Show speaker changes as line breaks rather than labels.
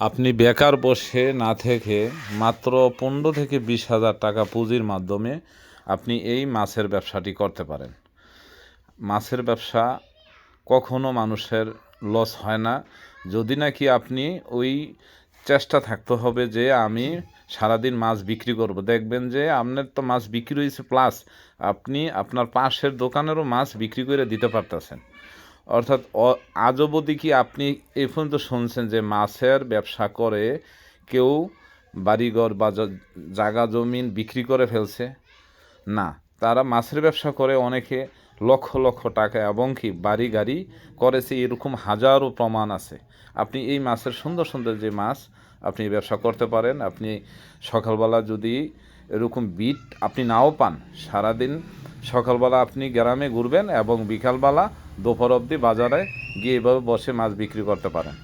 আপনি বেকার বসে না থেকে মাত্র পনেরো থেকে বিশ হাজার টাকা পুঁজির মাধ্যমে আপনি এই মাছের ব্যবসাটি করতে পারেন। মাছের ব্যবসা কখনো মানুষের লস হয় না। যদি নাকি আপনি ওই চেষ্টা থাকতে হবে যে আমি সারাদিন মাছ বিক্রি করব। দেখবেন যে আপনার তো মাছ বিক্রি হয়েছে প্লাস আপনি আপনার পাশের দোকানেরও মাছ বিক্রি করে দিতে পারতেছেন। অর্থাৎ আজ অবধি কি আপনি এই পর্যন্ত শুনছেন যে মাছের ব্যবসা করে কেউ বাড়িঘর বা জাগা জমিন বিক্রি করে ফেলছে? না, তারা মাছের ব্যবসা করে অনেকে লক্ষ লক্ষ টাকা এবং কি বাড়ি গাড়ি করেছে, এরকম হাজারো প্রমাণ আছে। আপনি এই মাছের সুন্দর সুন্দর যে মাছ আপনি ব্যবসা করতে পারেন, আপনি সকালবেলা যদি এরকম বিট আপনি নাও পান, সারাদিন সকালবেলা আপনি গ্রামে ঘুরবেন এবং বিকালবেলা দুপুর অবধি বাজারে গিয়ে এভাবে বসে মাছ বিক্রি করতে পারেন।